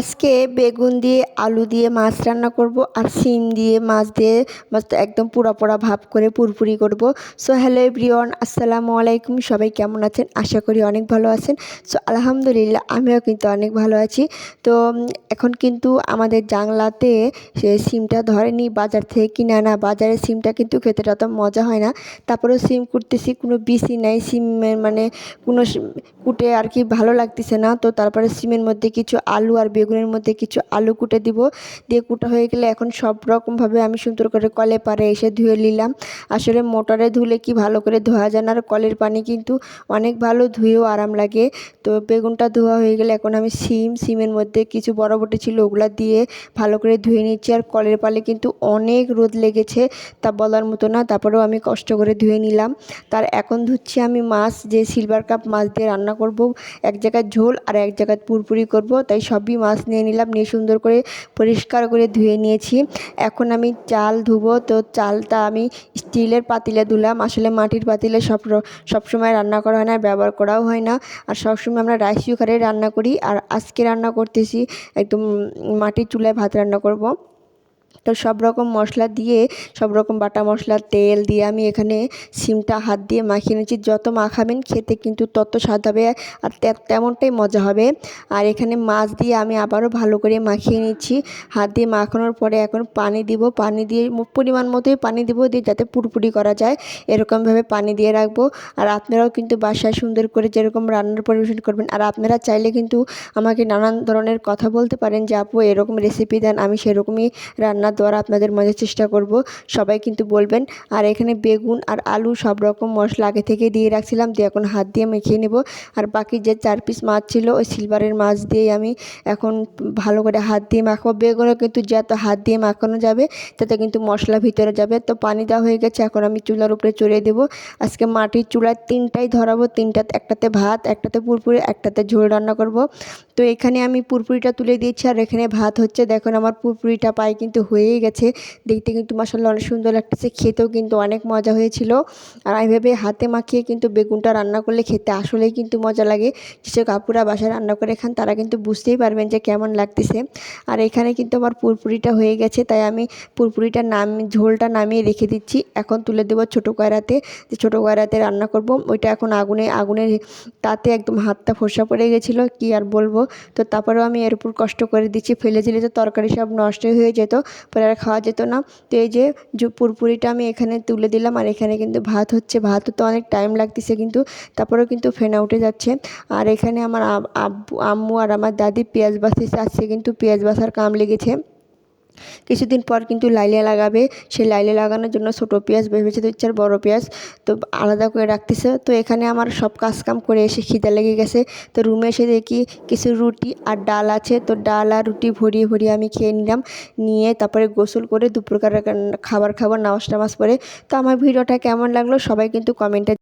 আজকে বেগুন দিয়ে আলু দিয়ে মাছ রান্না করব আর শিম দিয়ে মাছ দিয়ে মাছটা একদম পোড়া পোড়া ভাব করে পুরপুরি করব। সো হ্যালো এভরিওয়ান আসসালামু আলাইকুম। সবাই কেমন আছেন? আশা করি অনেক ভালো আছেন। সো আলহামদুলিল্লাহ, আমিও কিন্তু অনেক ভালো আছি। তো এখন কিন্তু আমাদের জাংলাতে সে সিমটা ধরেনি, বাজার থেকে কিনে আনা। বাজারের সিমটা কিন্তু খেতে অত মজা হয় না। তারপরেও সিম কুটতেছি, কোনো বিসি নাই। সিমের মানে কোনো সিম- কুটে আর কি ভালো লাগতেছে না। তো, তারপরে সিমের মধ্যে কিছু আলু আর বেগুনের মধ্যে কিছু আলু কুটে দিব। দিয়ে কুটা হয়ে গেলে এখন সব রকমভাবে আমি সুন্দর করে কলে পারে এসে ধুয়ে নিলাম। আসলে মোটরে ধুলে কি ভালো করে ধোয়া যায় না? আর কলের পানি কিন্তু অনেক ভালো ধুয়েও আরাম লাগে। তো বেগুনটা ধোয়া হয়ে গেলে এখন আমি সিম, সিমের মধ্যে কিছু বড়বটি ছিল ওগুলো দিয়ে ভালো করে ধুয়ে নিচ্ছি। আর কলের পালে কিন্তু অনেক রোদ লেগেছে, তা বলার মতো না। তারপরেও আমি কষ্ট করে ধুয়ে নিলাম। তার এখন ধুচ্ছি আমি মাছ, যে সিলভার কাপ মাছ দিয়ে রান্না করব। এক জায়গায় ঝোল আর এক জায়গায় পুরপুরি করব। তাই সবই মাছ নিয়ে নিলাম, নিয়ে সুন্দর করে পরিষ্কার করে ধুয়ে নিয়েছি। এখন আমি চাল ধুবো, তো চালটা আমি স্টিলের পাতিলে ধুলাম। আসলে মাটির পাতিলে সব সবসময় রান্না করা হয় না, ব্যবহার করাও হয় না। আর সবসময় আমরা রাইস কুকারে রান্না করি। আর আজকে রান্না করতেছি একদম মাটির চুলায় ভাত রান্না করব। তো সব রকম মশলা দিয়ে, সব রকম বাটা মশলা, তেল দিয়ে আমি এখানে সিমটা হাত দিয়ে মাখিয়ে নিচ্ছি যত মাখাবেন খেতে কিন্তু তত স্বাদ হবে আর তেমনটাই মজা হবে। আর এখানে মাছ দিয়ে আমি আবারও ভালো করে মাখিয়ে নিচ্ছি হাত দিয়ে মাখানোর পরে এখন পানি দিব। পানি দিয়ে পরিমাণ মতোই পানি দিব দিয়ে যাতে পুরপুরি করা যায়। এরকমভাবে পানি দিয়ে রাখব। আর আপনারাও কিন্তু বাসায় সুন্দর করে যেরকম রান্নার পরিবেশন করবেন। আর আপনারা চাইলে কিন্তু আমাকে নানান ধরনের কথা বলতে পারেন যে, আপু, এরকম রেসিপি দেন, আমি সেরকমই রান্নার দ্বারা আপনাদের মজার চেষ্টা করব। সবাই কিন্তু বলবেন, আর এখানে বেগুন আর আলু সব রকম মশলা আগে থেকে দিয়ে রাখছিলাম, দিয়ে এখন হাত দিয়ে মেখে নেব। আর বাকি যে চার পিস মাছ ছিল, ওই সিলভারের মাছ দিয়েই আমি এখন ভালো করে হাত দিয়ে মাখাবো। বেগুনও কিন্তু যত হাত দিয়ে মাখানো যাবে, তাতে কিন্তু মশলা ভিতরে যাবে। তো পানি দেওয়া হয়ে গেছে, এখন আমি চুলার উপরে চড়িয়ে দেবো। আজকে মাটির চুলায় তিনটাই ধরাবো তিনটা একটাতে ভাত, একটাতে পুরপুরি, একটাতে ঝোল রান্না করব। তো এখানে আমি পুরপুরিটা তুলে দিয়েছি আর এখানে ভাত হচ্ছে। দেখুন, আমার পুরপুরিটা পায়ে কিন্তু হয়েই গেছে। দেখতে কিন্তু মাসাল্লাহ অনেক সুন্দর লাগতেছে। খেতেও কিন্তু অনেক মজা হয়েছিল। আর আমি ভেবে হাতে মাখিয়ে কিন্তু বেগুনটা রান্না করলে খেতে আসলেই কিন্তু মজা লাগে। যেসব কাপুরা বাসায় রান্না করে খান, তারা কিন্তু বুঝতেই পারবেন যে কেমন লাগতেছে। আর এখানে কিন্তু আমার পুরপুরিটা হয়ে গেছে, তাই আমি পুরপুরিটা নাম, ঝোলটা নামিয়ে রেখে দিচ্ছি। এখন তুলে দেবো ছোটো কয়রাতে। যে ছোটো কয়রাতে রান্না করব, ওইটা এখন আগুনে, আগুনের তাতে একদম হাতটা ফোসা পড়ে গেছিল। কি আর বলব? তো তারপরেও আমি এর উপর কষ্ট করে দিচ্ছি, ফেলে দিলে তো তরকারি সব নষ্ট হয়ে যেত, পরে আর খাওয়া যেত না। তো এই যে পুরপুরিটা আমি এখানে তুলে দিলাম, আর এখানে কিন্তু ভাত হচ্ছে ভাত তো অনেক টাইম লাগতেছে কিন্তু, তারপরেও কিন্তু ফেনা উঠে যাচ্ছে। আর এখানে আমার আব্বু, আম্মু আর আমার দাদি পেঁয়াজ বাসিস আসছে কিন্তু পেঁয়াজ বাসার কাম লেগেছে। কিছুদিন পর কিন্তু লাইলে লাগাবে। সেই লাইলে লাগানোর জন্য ছোটো পেঁয়াজ ভেবেছে দিচ্ছে আর বড়ো পেঁয়াজ। তো আলাদা করে রাখতেছে। তো এখানে আমার সব কাজ কাম করে এসে খিদে লেগে গেছে। তো রুমে এসে দেখি কিছু রুটি আর ডাল আছে। তো ডাল আর রুটি ভরিয়ে ভরিয়ে আমি খেয়ে নিলাম। নিয়ে তারপরে গোসল করে দুপুরকার খাবার খাবার নামাজ টামাজ পরে তো আমার ভিডিওটা কেমন লাগল সবাই কিন্তু কমেন্টে